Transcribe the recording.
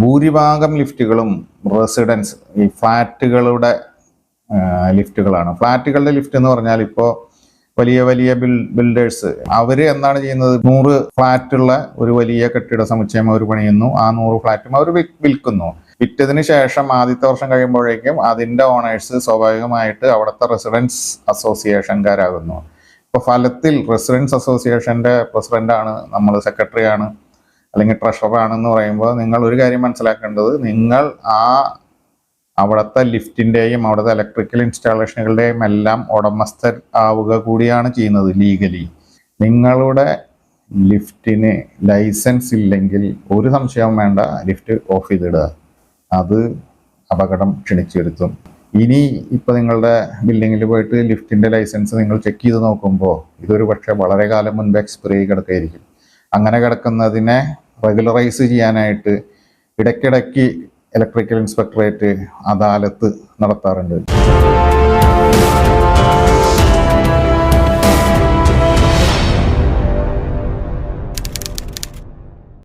ഭൂരിഭാഗം ലിഫ്റ്റുകളും റെസിഡൻസ് ഈ ഫ്ലാറ്റുകളുടെ ലിഫ്റ്റുകളാണ്. ഫ്ലാറ്റുകളുടെ ലിഫ്റ്റ് എന്ന് പറഞ്ഞാൽ ഇപ്പോൾ വലിയ വലിയ ബിൽ ബിൽഡേഴ്സ് അവർ എന്താണ് ചെയ്യുന്നത്? നൂറ് ഫ്ലാറ്റുള്ള ഒരു വലിയ കെട്ടിട സമുച്ചയം അവർ പണിയുന്നു. ആ നൂറ് ഫ്ലാറ്റും അവർ വിൽക്കുന്നു. വിറ്റതിന് ശേഷം ആദ്യത്തെ വർഷം കഴിയുമ്പോഴേക്കും അതിന്റെ ഓണേഴ്സ് സ്വാഭാവികമായിട്ട് അവിടുത്തെ റെസിഡൻസ് അസോസിയേഷൻകാരാകുന്നു. ഇപ്പൊ ഫലത്തിൽ റെസിഡൻസ് അസോസിയേഷന്റെ പ്രസിഡന്റാണ് നമ്മൾ സെക്രട്ടറി ആണ് അല്ലെങ്കിൽ ട്രഷറാണെന്ന് പറയുമ്പോൾ നിങ്ങൾ ഒരു കാര്യം മനസ്സിലാക്കേണ്ടത് നിങ്ങൾ ആ അവിടുത്തെ ലിഫ്റ്റിന്റെയും അവിടുത്തെ ഇലക്ട്രിക്കൽ ഇൻസ്റ്റാളേഷനുകളുടെയും എല്ലാം ഉടമസ്ഥർ ആവുക കൂടിയാണ് ചെയ്യുന്നത് ലീഗലി നിങ്ങളുടെ ലിഫ്റ്റിന് ലൈസൻസ് ഇല്ലെങ്കിൽ ഒരു സംശയവും വേണ്ട ലിഫ്റ്റ് ഓഫ് ചെയ്തിടുക. അത് അപകടം ക്ഷണിച്ചു വരുത്തും ഇനി ഇപ്പോൾ നിങ്ങളുടെ ബിൽഡിങ്ങിൽ പോയിട്ട് ലിഫ്റ്റിന്റെ ലൈസൻസ് നിങ്ങൾ ചെക്ക് ചെയ്ത് നോക്കുമ്പോൾ ഇതൊരു പക്ഷേ വളരെ കാലം മുൻപ് എക്സ്പയറി കിടക്കായിരിക്കും. അങ്ങനെ കിടക്കുന്നതിനെ റെഗുലറൈസ് ചെയ്യാനായിട്ട് ഇടയ്ക്കിടയ്ക്ക് ഇലക്ട്രിക്കൽ ഇൻസ്പെക്ടറേറ്റ് അദാലത്ത് നടത്താറുണ്ട്.